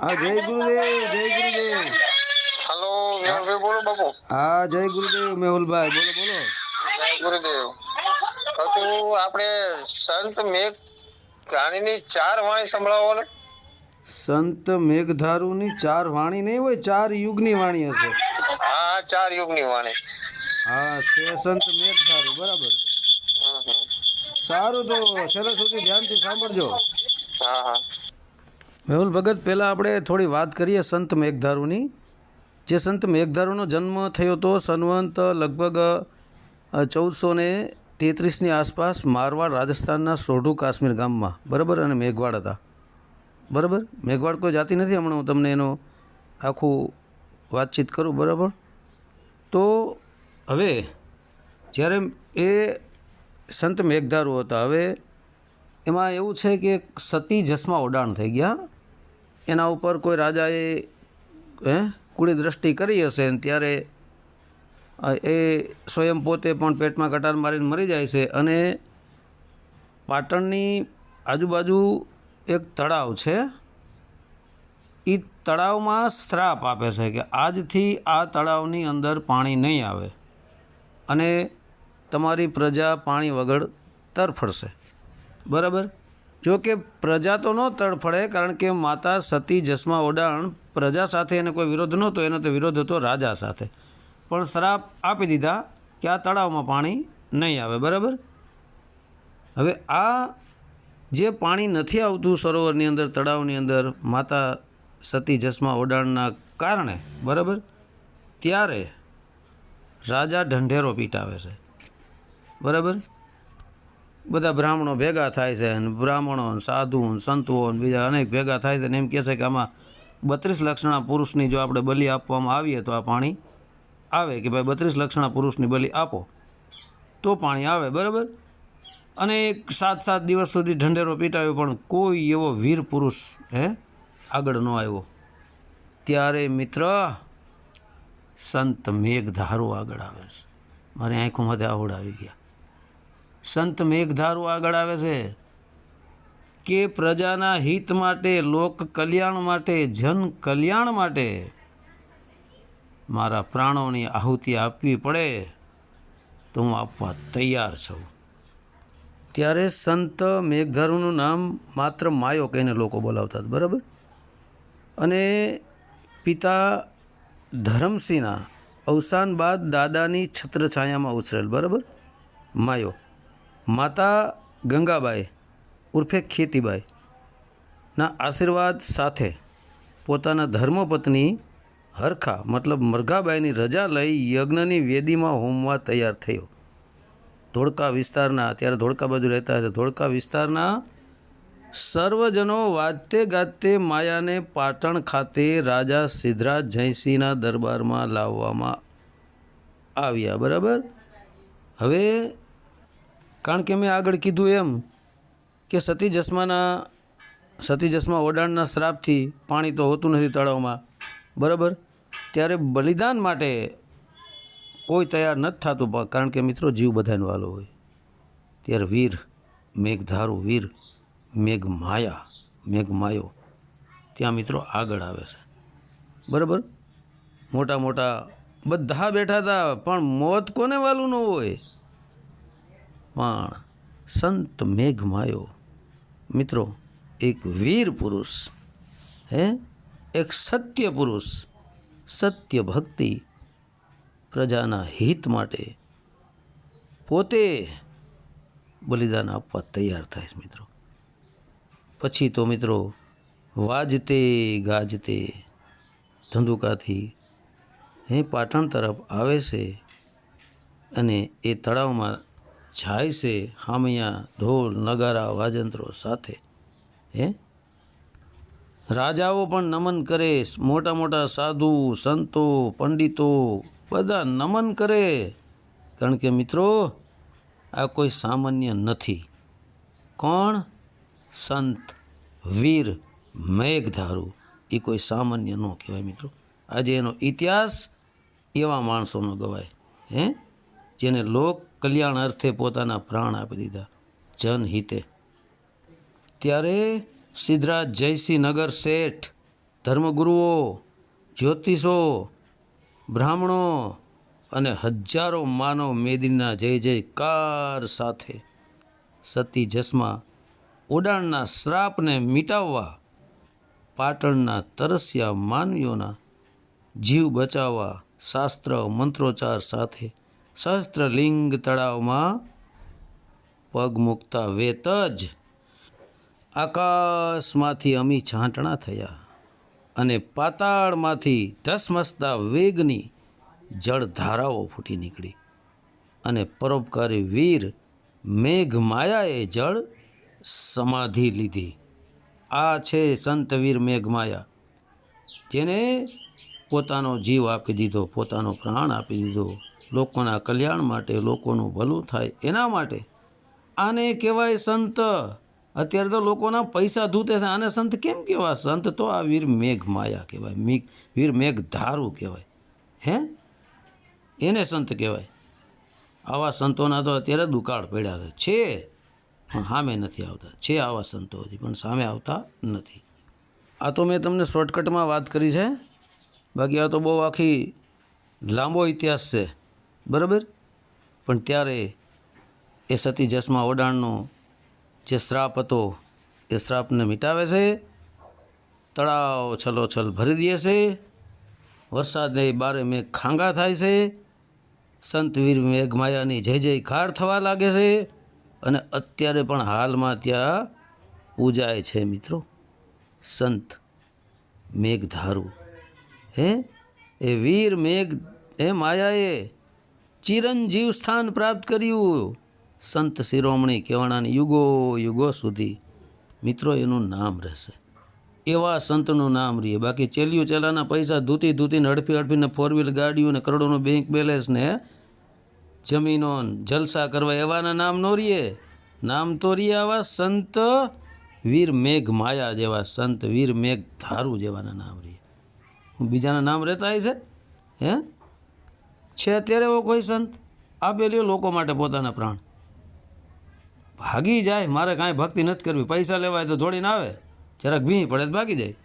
હા જય ગુરુદેવ જય ગુરુદેવ. હલો મેહુલભાઈ બોલો બાપુ. હા જય ગુરુદેવ મેહુલભાઈ બોલો બોલો. જય ગુરુદેવ. તો આપણે સંત મેઘ રાણીની ચાર વાણી સંભળાવો ને. સંત મેઘધારુની ચાર વાણી નહીં હોય ચાર યુગની વાણી હશે. હા ચાર યુગની વાણી. હા છે સંત મેઘધારુ બરાબર. સારું તો છેલ્લે સુધી ધ્યાનથી સાંભળજો. હા હા. મેહુલ ભગત, પહેલાં આપણે થોડી વાત કરીએ સંત મેઘધારુની. જે સંત મેઘધારુનો જન્મ થયો હતો સનવંત લગભગ ચૌદસો ને તેત્રીસની આસપાસ મારવાડ રાજસ્થાનના સોઢુ કાશ્મીર ગામમાં. બરાબર? અને મેઘવાડ હતા. બરાબર? મેઘવાડ કોઈ જાતિ નથી હમણાં હું તમને એનો આખું વાતચીત કરું, બરાબર? તો હવે, જ્યારે એ સંત મેઘધારુ હતા, હવે એમાં એવું છે કે સતી જસમાં ઓડાણ થઈ ગયા. એના ઉપર કોઈ રાજાએ, હે કુળી દ્રષ્ટિ કરી હશે ત્યારે એ સ્વયં પોતે પણ પેટમાં કટાર મારીને મરી જાય છે અને પાટણની આજુબાજુ એક તળાવ છે. એ તળાવમાં શ્રાપ આપે છે કે આજથી આ તળાવની અંદર પાણી નહીં આવે અને તમારી પ્રજા પાણી વગર તરફડશે. બરાબર? જો કે પ્રજા તો ન તડફડે, કારણ કે માતા સતી જસમા ઓડાણ પ્રજા સાથે એને કોઈ વિરોધ નહોતો, એનો તો વિરોધ હતો રાજા સાથે. પણ શ્રાપ આપી દીધા કે આ તળાવમાં પાણી નહીં આવે, બરાબર? હવે આ જે પાણી નથી આવતું સરોવરની અંદર, તળાવની અંદર, માતા સતી જસમા ઓડાણના કારણે, બરાબર? ત્યારે રાજા ઢંઢેરો પીટાવે છે. બરાબર? બધા બ્રાહ્મણો ભેગા થાય છે અને બ્રાહ્મણો સાધુ સંતો બીજા અનેક ભેગા થાય છે ને એમ કહે છે કે આમાં બત્રીસ લક્ષણા પુરુષની જો આપણે બલિ આપવામાં આવીએ તો આ પાણી આવે કે ભાઈ બત્રીસ લક્ષણા પુરુષની બલિ આપો, તો પાણી આવે, બરાબર? અને એક સાત સાત દિવસ સુધી ઢંઢેરો પીટાયો, પણ કોઈ એવો વીર પુરુષ, હે, આગળ ન આવ્યો. ત્યારે મિત્ર, સંત મેઘધારો આગળ આવે છે. મારી આંખોમાંથી આવડ આવી ગયા. સંત મેઘધારો આગળ આવે છે કે પ્રજાના હિત માટે, લોક કલ્યાણ માટે, જન કલ્યાણ માટે મારા પ્રાણોની આહુતિ આપવી પડે તો હું આપવા તૈયાર છું. ત્યારે સંત મેઘધારુનું નામ માત્ર માયો કહીને લોકો બોલાવતા હતા, બરાબર? અને પિતા ધરમસિંહના અવસાન બાદ દાદાની છત્રછાયામાં ઉછરેલ, બરાબર? માયો. માતા ગંગાબાઈ ઉર્ફે ખેતીબાઈ ના આશીર્વાદ સાથે પોતાના ધર્મપત્ની હરખા, મતલબ મરઘાબાઈની રજા લઈ યજ્ઞની વેદીમાં હોમવા તૈયાર થયો. ધોળકા વિસ્તારના ત્યારે ધોળકા બાજુ રહેતા હતા ધોળકા વિસ્તારના સર્વજનો વાજતે ગાજતે માયાને પાટણ ખાતે રાજા સિદ્ધરાજ જયસિંહના દરબારમાં લાવવામાં આવ્યા, બરાબર? હવે કારણ કે મેં આગળ કીધું એમ કે સતી જસ્માના, સતી જસ્મા ઓડાણના શ્રાપથી પાણી તો હોતું નથી તળાવમાં. બરાબર? ત્યારે બલિદાન માટે કોઈ તૈયાર નથી થતું કારણ કે મિત્રો જીવ બધાને વાલો હોય. ત્યારે વીર, મેઘધારુ વીર મેઘ માયા મેઘ માયો ત્યાં મિત્રો આગળ આવે છે. બરાબર? મોટા મોટા બધા બેઠા હતા, પણ મોત કોને વાલું ન હોય? પણ સંત મેઘમાયો, મિત્રો, એક વીર પુરુષ, હે? એક સત્ય પુરુષ, સત્ય ભક્તિ પ્રજાના હિત માટે પોતે બલિદાન આપવા તૈયાર થાય છે, મિત્રો. પછી તો, મિત્રો, વાજતે ગાજતે ધંધુકાથી, હે, પાટણ તરફ આવે છે અને એ તળાવમાં જાય છે હામિયા, ઢોલ, નગારા, વાજંત્રો સાથે, હે? રાજાઓ પણ નમન કરે, મોટા મોટા સાધુ, સંતો, પંડિતો બધા નમન કરે. કારણ કે મિત્રો, આ કોઈ સામાન્ય નથી. કોણ? સંત, વીર, મેઘધારુ. એ કોઈ સામાન્ય ન કહેવાય મિત્રો. આજે એનો ઇતિહાસ એવા માણસોનો ગવાય, હે? જેને લોક કલ્યાણ અર્થે પોતાના પ્રાણ આપી દીધા. જનહિતે ત્યારે સિદ્ધરાજ જયસિંહ નગર શેઠ, ધર્મગુરુઓ, જ્યોતિષો, બ્રાહ્મણો અને હજારો માનવ મેદીના જય જયકાર સાથે સતી જસમાં ઉડાણના શ્રાપને મિટાવવા, પાટણના તરસ્યા માનવીઓના જીવ બચાવવા શાસ્ત્ર મંત્રોચ્ચાર સાથે સહસ્ત્રલિંગ તળાવમાં પગ મૂકતા વેત જ આકાશમાંથી અમી છાંટણા થયા અને પાતાળમાંથી ધસમસતા વેગની જળધારાઓ ફૂટી નીકળી અને પરોપકારી વીર મેઘમાયાએ જળ સમાધિ લીધી. આ છે સંતવીર મેઘમાયા. જેને પોતાનો જીવ આપી દીધો, પોતાનો પ્રાણ આપી દીધો. લોકોના કલ્યાણ માટે લોકોનું ભલું થાય એના માટે. આને કહેવાય સંત. અત્યારે તો લોકોના પૈસા ધૂતે છે. આને સંત કેમ કહેવાય? સંત તો આ વીર મેઘ માયા કહેવાય. મીઘ વીર મેઘ ધારું કહેવાય. હે? એને સંત કહેવાય. આવા સંતોના તો અત્યારે દુકાળ પડ્યા છે. છે. પણ સામે નથી આવતા. છે આવા સંતો હજી, પણ સામે આવતા નથી. આ તો મેં તમને શોર્ટકટમાં વાત કરી છે. બાકી આ તો બહુ આખી લાંબો ઇતિહાસ છે. બરાબર? પણ ત્યારે એ સતી જસમાં ઓડાણનો જે શ્રાપ હતો, એ શ્રાપને મિટાવે છે, તળાવ છલોછલ ભરી દે છે વરસાદને બારે મેઘ ખાંગા થાય છે સંતવીર મેઘમાયાની જય જયકાર થવા લાગે છે, અને અત્યારે પણ હાલમાં ત્યાં પૂજાય છે મિત્રો, સંત મેઘધારુ. હે? એ વીર મેઘ એ માયાએ ચિરંજીવ સ્થાન પ્રાપ્ત કર્યું. સંત શિરોમણી કેવાણાની યુગો યુગો સુધી મિત્રો એનું નામ રહેશે. એવા સંતનું નામ રહીએ. બાકી ચેલિયું ચેલાના પૈસા ધૂતી ધૂતીને હડફી હડફીને ફોર વ્હીલ ગાડીઓ ને કરોડોનું બેંક બેલેન્સને જમીનો જલસા કરવા એવાના નામ નો રહીએ. નામ તો રહીએ આવા સંત વીર મેઘ માયા જેવા સંત વીર મેઘ ધારુ જેવાના નામ રહીએ. બીજાના નામ રહેતા હોય છે? હે? છે અત્યારે એવો કોઈ સંત? આપેલી લોકો માટે પોતાના પ્રાણ. ભાગી જાય, મારે કાંઈ ભક્તિ નથી કરવી. પૈસા લેવાય તો દોડીને આવે. જરાક ભીં પડે તો ભાગી જાય.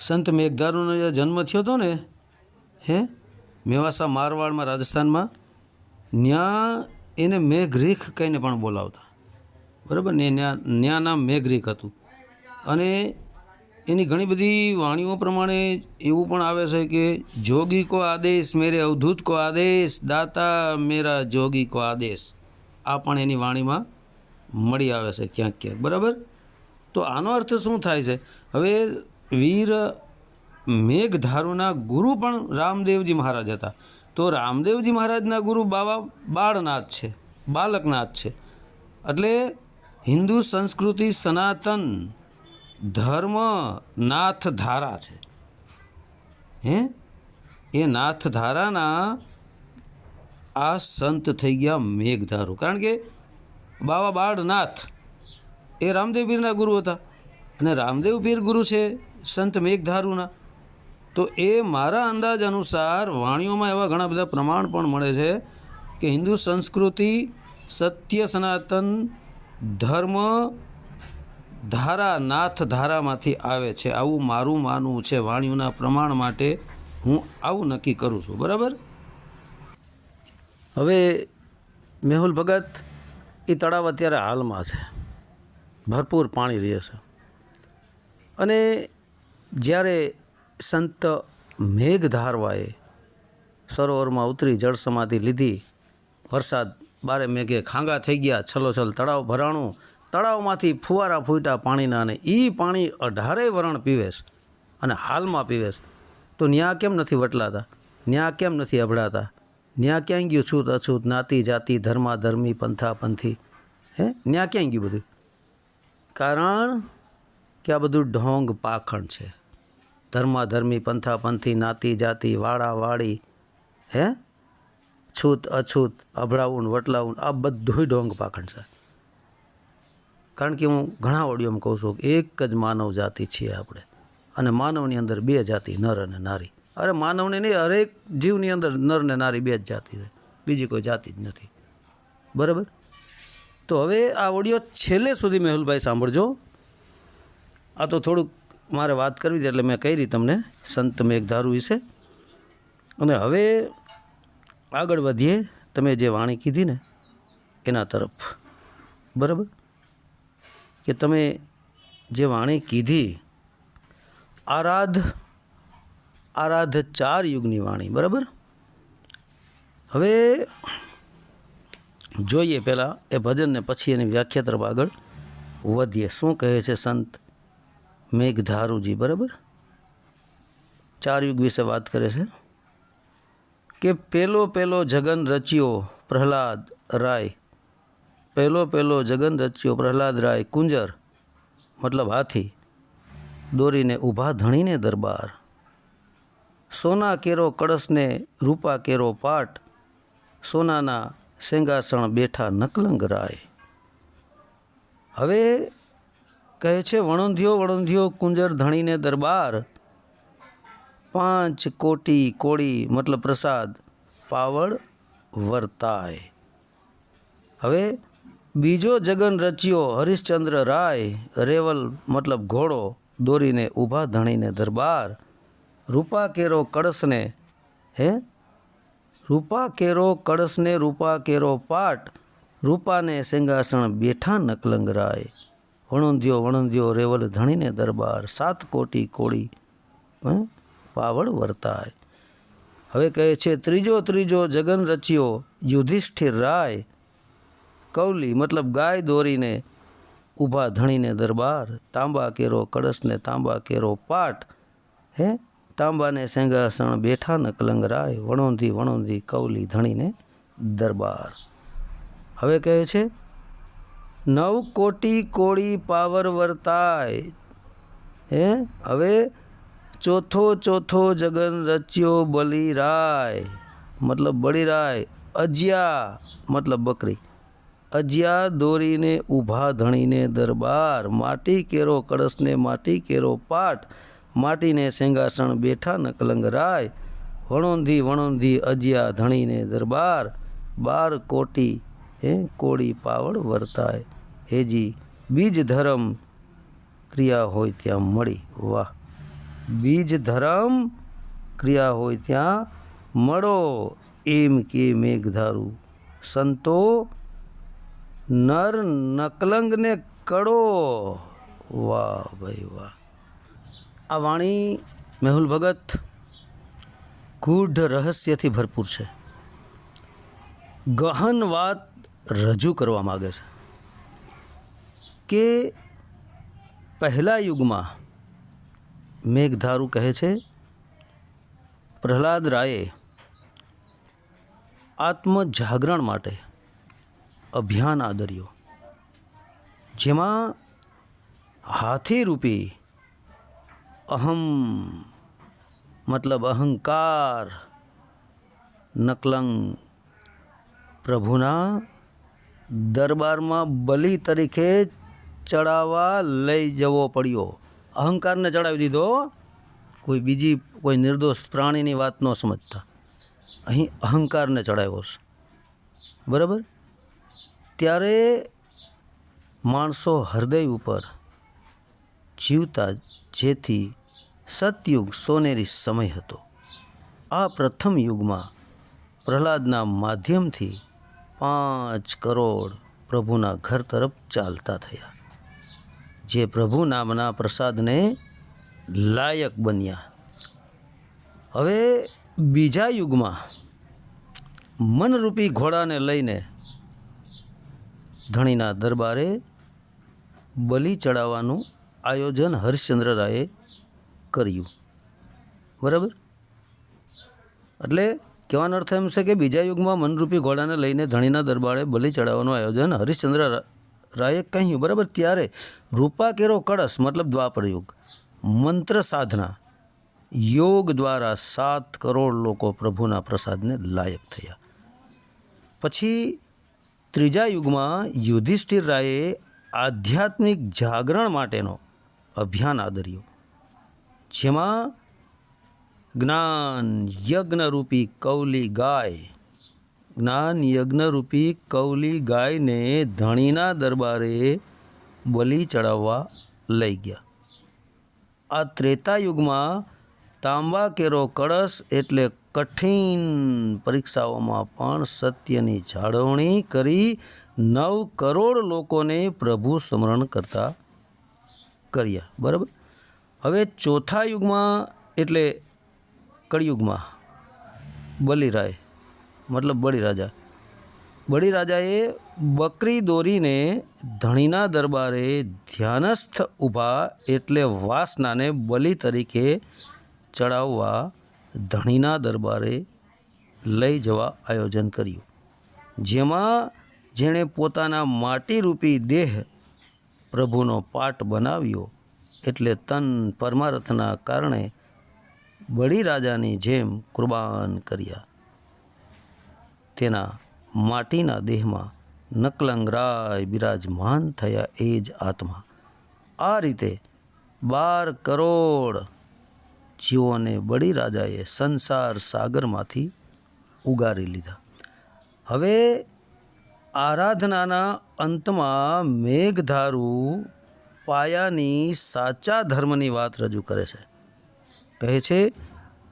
સંત મેઘધારુનો જે જન્મ થયો હતો ને, હે? મેવાસા મારવાડમાં, રાજસ્થાનમાં ત્યાં એને મેઘરીખ કહીને પણ બોલાવતા. બરાબર ને? ત્યાં નામ મેઘરીખ હતું. અને એની ઘણી બધી વાણીઓ પ્રમાણે એવું પણ આવે છે કે, જોગી કો આદેશ, મેરે અવધૂત કો આદેશ, દાતા મેરા જોગી કો આદેશ. આ પણ એની વાણીમાં મળી આવે છે ક્યાંક ક્યાંક, બરાબર? તો આનો અર્થ શું થાય છે? હવે વીર મેઘધારુના ગુરુ પણ રામદેવજી મહારાજ હતા. તો રામદેવજી મહારાજના ગુરુ બાબા બાળનાથ છે, બાલકનાથ છે. એટલે હિન્દુ સંસ્કૃતિ સનાતન ધર્મ નાથ ધારા છે. હે? એ નાથ ધારાના આ સંત થઈ ગયા મેઘધારુ. કારણ કે બાવા બાળનાથ એ રામદેવ પીરના ગુરુ હતા. અને રામદેવ પીર ગુરુ છે સંત મેઘધારુના. તો એ મારા અંદાજ અનુસાર વાણીઓમાં એવા ઘણા બધા પ્રમાણ પણ મળે છે કે હિન્દુ સંસ્કૃતિ સત્ય સનાતન ધર્મ ધારા નાથ ધારામાંથી આવે છે. આવું મારું માનવું છે. વાણીઓના પ્રમાણ માટે હું આવું નક્કી કરું છું. બરાબર? હવે મેહુલ ભગત એ તળાવ અત્યારે હાલમાં છે. ભરપૂર પાણી રહે છે. અને જ્યારે સંત મેઘધારવાએ સરોવરમાં ઉતરી જળ સમાધિ લીધી, વરસાદ બારે મેઘે ખાંગા થઈ ગયા, છલોછલ તળાવ ભરાણું તળાવમાંથી ફુવારા ફૂટા પાણીના અને એ પાણી અઢારેય વરણ પીવેશ અને હાલમાં પીવેશ તો ન્યા કેમ નથી વટલાતા? ન્યા કેમ નથી અભડાતા? ન્યા ક્યાં ગયું છૂત અછૂત, નાતી જાતિ ધર્મા ધર્મી પંથા પંથી હે? ન્યા ક્યાં ગયું બધું? કારણ કે આ બધું ઢોંગ પાખણ છે. ધર્મા ધર્મી પંથા પંથી નાતી જાતિ વાળા વાળી હે? છૂત અછૂત અભડાવું વટલાવું આ બધું ઢોંગ પાખણ છે. કારણ કે હું ઘણા ઓડિયોમાં કહું છું એક જ માનવ જાતિ છીએ આપણે. અને માનવની અંદર બે જાતિ, નર અને નારી. અરે માનવને નહીં, હરેક જીવની અંદર નર ને નારી બે જ જાતિ છે. બીજી કોઈ જાતિ જ નથી. બરાબર? તો હવે આ ઓડિયો છેલ્લે સુધી મેહુલભાઈ સાંભળજો. આ તો થોડુંક મારે વાત કરવી હતી એટલે મેં કહી તમને સંત મેઘધારુ વિશે. અને હવે આગળ વધીએ. તમે જે વાણી કીધી ને એના તરફ. બરાબર? કે તમે જે વાણી કીધી આરાધ આરાધ ચાર યુગની વાણી બરાબર હવે જોઈએ પહેલાં એ ભજનને પછી એની વ્યાખ્યા તરફ આગળ વધીએ શું કહે છે સંત મેઘધારુજી બરાબર ચાર યુગ વિશે વાત કરે છે કે પેલો પેલો જગન રચ્યો પ્રહલાદ રાય પહેલો પહેલો જગન રચ્યો, પ્રહલાદ રાય કુંજર, મતલબ હાથી, દોરીને ઊભા ધણીને દરબાર. સોના કેરો કળશને, રૂપા કેરો પાટ, સોનાના શેંગાસણ બેઠા નકલંગ રાય. હવે કહે છે, વણોંધિયો વણોંધિયો કુંજર ધણીને દરબાર. પાંચ કોટી કોળી, મતલબ પ્રસાદ પાવડ વર્તાય. હવે બીજો જગન રચ્યો હરિશ્ચંદ્ર રાય, રેવલ મતલબ ઘોડો દોરીને ઊભા ધણીને દરબાર. રૂપા કેરો કળશને, હે? રૂપા કેરો કળશને રૂપા કેરો પાટ, રૂપાને સિંહાસણ બેઠા નકલંગ રાય વણુંધ્યો વણુંધ્યો રેવલ ધણીને દરબાર, સાત કોટી કોળી? પાવડ વર્તાય. હવે કહે છે, ત્રીજો ત્રીજો જગન રચ્યો યુધિષ્ઠિર રાય કૌલી મતલબ ગાય દોરીને ઊભા ધણીને દરબાર, તાંબા કેરો કળશને તાંબા કેરો પાટ, હે? તાંબાને સેંગાસણ બેઠા ન કલંગરાય, વણોંધી વણોંધી કૌલી ધણીને દરબાર. હવે કહે છે, નવ કોટી કોળી પાવર વર્તાય. હે? હવે ચોથો ચોથો જગન રચ્યો બલિરાય. મતલબ બળીરાય, અજ્યા, મતલબ બકરી. અજ્યા દોરીને ઊભા ધણીને દરબાર, માટી કેરો કળશને માટી કેરો પાટ માટીને સિંહાસણ બેઠા નકલંગ રાય વણોંધી વણોંધી અજ્યા ધણીને દરબાર, બાર કોટી, હે કોળી પાવડ વર્તાય. હેજી બીજ ધર્મ ક્રિયા હોય ત્યાં મળી. વાહ! બીજ ધર્મ ક્રિયા હોય ત્યાં મળો એમ કે મેઘધારું. સંતો નર નકલંગને કડો. વાહ ભાઈ વાહ. આ વાણી મેહુલ ભગત ગૂઢ રહસ્યથી ભરપૂર છે. ગહન વાત રજૂ કરવા માગે છે. કે પહેલા યુગમાં મેઘધારુ કહે છે, પ્રહલાદ રાયે આત્મજાગરણ માટે અભિયાન આદર્યો. જેમાં હાથીરૂપી અહમ, મતલબ અહંકાર, નકલંગ પ્રભુના દરબારમાં બલિ તરીકે ચડાવવા લઈ જવો પડ્યો. અહંકારને ચડાવી દીધો. કોઈ બીજી, કોઈ નિર્દોષ પ્રાણીની વાત ન સમજતા. અહીં અહંકારને ચડાવ્યો છે. બરાબર? ત્યારે માણસો હૃદય ઉપર જીવતા જેથી સતયુગ સોનેરી સમય હતો. આ પ્રથમ યુગમાં પ્રહલાદના માધ્યમથી પાંચ કરોડ પ્રભુના ઘર તરફ ચાલતા થયા, જે પ્રભુ નામના પ્રસાદને લાયક બન્યા. હવે બીજા યુગમાં મનરૂપી ઘોડાને લઈને ધણીના દરબારે બલિ ચડાવવાનું આયોજન હરિશ્ચંદ્ર રાયે કર્યું. બરાબર? એટલે કહેવાનો અર્થ એમ છે કે બીજા યુગમાં મનરૂપી ઘોડાને લઈને ધણીના દરબારે બલિ ચડાવવાનું આયોજન હરિશ્ચંદ્ર રાયે કહ્યું. બરાબર? ત્યારે રૂપાકેરો કળશ, મતલબ દ્વાપર યુગ, મંત્ર સાધના, યોગ દ્વારા સાત કરોડ લોકો પ્રભુના પ્રસાદને લાયક થયા. પછી ત્રીજા યુગમાં યુધિષ્ઠિર રાયે આધ્યાત્મિક જાગરણ માટેનો અભિયાન આદર્યો, જેમાં જ્ઞાન યજ્ઞરૂપી કૌલી ગાય, જ્ઞાન યજ્ઞરૂપી કૌલી ગાયને ધણીના દરબારે બલિ ચડાવવા લઈ ગયા. આ ત્રેતા યુગમાં તાંબા કેરો કળશ એટલે કઠિન પરીક્ષાઓમાં પણ સત્યની જાળવણી કરી નવ કરોડ લોકોને પ્રભુ સ્મરણ કરતા કર્યા. બરાબર? હવે ચોથા યુગમાં, એટલે કળિયુગમાં, બલિરાય, મતલબ બળીરાજા. બળીરાજાએ બકરી દોરીને ધણીના દરબારે ધ્યાનસ્થ ઊભા એટલે વાસનાને બલિ તરીકે ચડાવવા ધણીના દરબારે લઈ જવા આયોજન કર્યું. જેમાં જેણે પોતાના માટીરૂપી દેહ પ્રભુનો પાઠ બનાવ્યો એટલે તન પરમારથના કારણે બળીરાજાની જેમ કુરબાન કર્યા. તેના માટીના દેહમાં નકલંગરાય બિરાજમાન થયા એ જ આત્મા. આ રીતે બાર કરોડ જીવોને બળીરાજાએ સંસાર સાગરમાંથી ઉગારી લીધા. હવે આરાધનાના અંતમાં મેઘધારુ પાયાની સાચા ધર્મની વાત રજૂ કરે છે. કહે છે,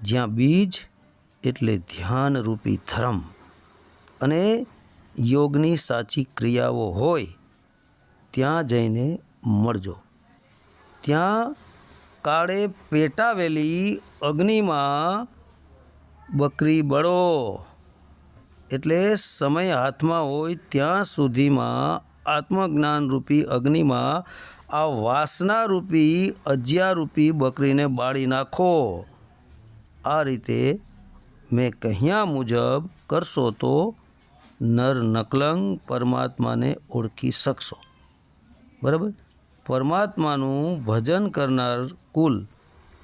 જ્યાં બીજ એટલે ધ્યાનરૂપી ધર્મ અને યોગની સાચી ક્રિયાઓ હોય, ત્યાં જઈને મળજો. ત્યાં કાળે પેટાવેલી અગ્નિમાં બકરી બળો. એટલે સમય હાથમાં હોય ત્યાં સુધીમાં આત્મજ્ઞાનરૂપી અગ્નિમાં આ વાસનારૂપી અજ્યારૂપી બકરીને બાળી નાખો. આ રીતે મેં કહ્યા મુજબ કરશો તો નર નકલંગ પરમાત્માને ઓળખી શકશો. બરાબર? પરમાત્માનું ભજન કરનાર કુલ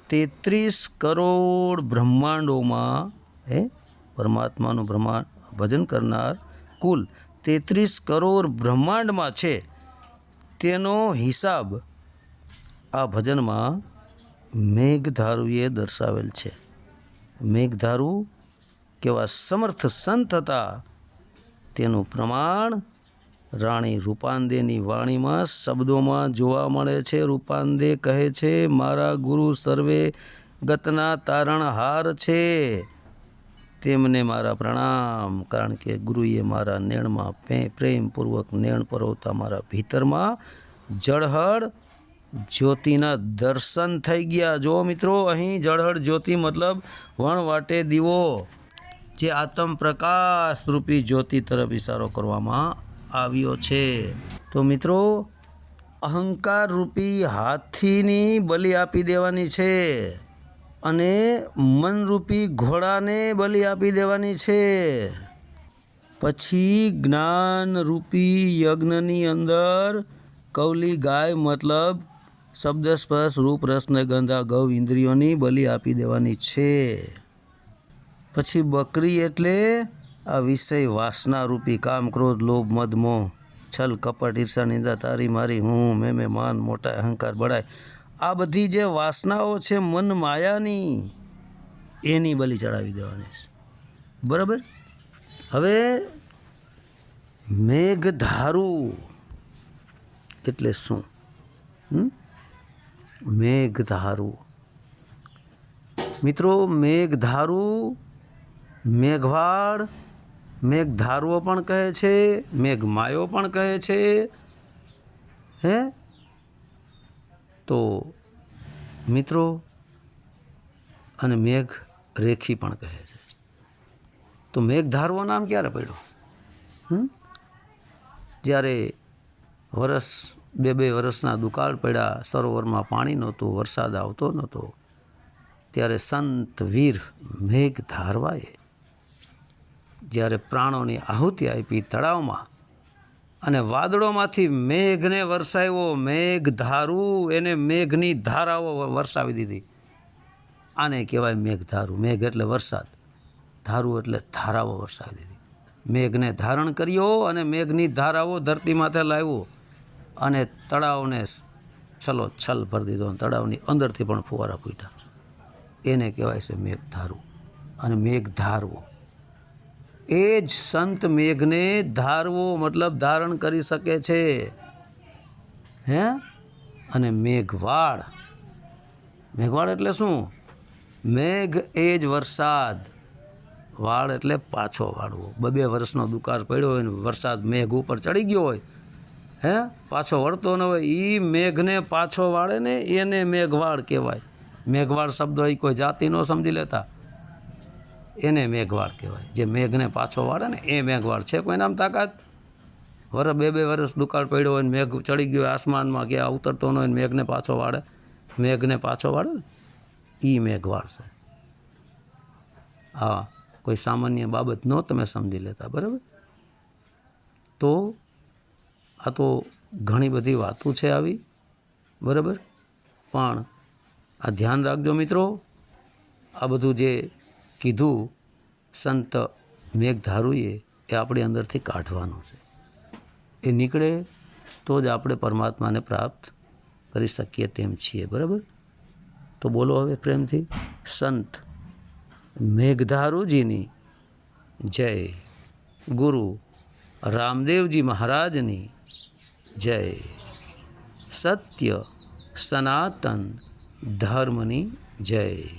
તેત્રીસ કરોડ બ્રહ્માંડોમાં, હે, પરમાત્માનું બ્રહ્માંડ, ભજન કરનાર કુલ તેત્રીસ કરોડ બ્રહ્માંડમાં છે. તેનો હિસાબ આ ભજનમાં મેઘધારુએ દર્શાવેલ છે. મેઘધારુ કેવા સમર્થ સંત હતા. તેનું પ્રમાણ રાણી રૂપાંદેની વાણીમાં શબ્દોમાં જોવા મળે છે, રૂપાંદે કહે છે, મારા ગુરુ સર્વે ગતના તારણહાર છે. તેમને મારા પ્રણામ. કારણ કે ગુરુએ મારા નેણમાં પ્રેમપૂર્વક નેણ પરોવતા મારા ભીતરમાં જળહળ જ્યોતિના દર્શન થઈ ગયા. જો મિત્રો, અહીં જળહળ જ્યોતિ મતલબ વણવાટે દીવો, જે આત્મ પ્રકાશ રૂપી જ્યોતિ તરફ ઇશારો કરવામાં આવ્યો છે. તો મિત્રો અહંકાર રૂપી હાથીની બલિ આપી દેવાની છે અને મનરૂપી ઘોડાને બલિ આપી દેવાની છે. પછી જ્ઞાનરૂપી યજ્ઞની અંદર કૌલી ગાય મતલબ શબ્દ સ્પર્શ રૂપ રસ ને ગંધા ગૌ ઇન્દ્રિયોની બલિ આપી દેવાની છે. પછી બકરી એટલે આ વિષય વાસના રૂપી કામ, ક્રોધ, લોભ મદમોહ છલ, કપટ, ઈર્ષા, નિંદા, તારી મારી, હું, મેં મેં, માન, મોટા, અહંકાર બળાય આ બધી જે વાસનાઓ છે મન માયાની, એની બલિ ચડાવી દેવાની બરાબર? હવે મેઘધારુ એટલે શું? મેઘધારુ મિત્રો મેઘધારુ મેઘવાળ મેઘધારુઓ પણ કહે છે મેઘમાયો પણ કહે છે. હે? તો મિત્રો, અને મેઘ રેખી પણ કહે છે. તો મેઘધારુઓ નામ ક્યારે પડ્યું? જ્યારે વરસ, બે બે વર્ષના દુકાળ પડ્યા, સરોવરમાં પાણી નહોતું, વરસાદ આવતો નહોતો, ત્યારે સંત વીર મેઘ ધારવાએ જ્યારે પ્રાણોની આહુતિ આપી તળાવમાં અને વાદળોમાંથી મેઘને વરસાવ્યો, મેઘ ધારું, એને મેઘની ધારાઓ વરસાવી દીધી. આને કહેવાય મેઘ ધારું. મેઘ એટલે વરસાદ. ધારું એટલે ધારાઓ વરસાવી દીધી. મેઘને ધારણ કર્યો અને મેઘની ધારાઓ ધરતી માથે લાવ્યો અને તળાવને છલો છલ ભરી દીધો અને તળાવની અંદરથી પણ ફુવારા ફૂટ્યા. એને કહેવાય છે મેઘ ધારવું અને મેઘ ધારવો. એ જ સંત મેઘને ધારવો મતલબ ધારણ કરી શકે છે. હે? અને મેઘવાળ. મેઘવાળ એટલે શું? મેઘ એ જ વરસાદ. વાળ એટલે પાછો વાળવો. બબે વર્ષનો દુકાળ પડ્યો હોય ને, વરસાદ મેઘ ઉપર ચડી ગયો હોય, હે? પાછો વળતો ન હોય. એ મેઘને પાછો વાળે ને એને મેઘવાળ કહેવાય. મેઘવાળ શબ્દ એ કોઈ જાતિ ન સમજી લેતા. એને મેઘવાળ કહેવાય. જે મેઘને પાછો વાળે ને એ મેઘવાળ છે. કોઈ નામ તાકાત? વરસ બે બે વર્ષ દુકાળ પડ્યો હોય ને મેઘ ચડી ગયો આસમાનમાં ગયા ઉતરતો ન હોય મેઘને પાછો વાળે. મેઘને પાછો વાળે ને એ મેઘવાળ છે. હા, કોઈ સામાન્ય બાબત ન તમે સમજી લેતા, બરાબર? તો આ તો ઘણી બધી વાતો છે આવી, બરાબર? પણ આ ધ્યાન રાખજો મિત્રો, આ બધું જે કીધું સંત મેઘધારુએ એ આપણી અંદરથી કાઢવાનું છે. એ નીકળે તો જ આપણે પરમાત્માને પ્રાપ્ત કરી શકીએ તેમ છીએ, બરાબર? તો બોલો હવે પ્રેમથી. સંત મેઘધારુજીની જય, ગુરુ રામદેવજી મહારાજની જય, સત્ય સનાતન ધર્મની જય.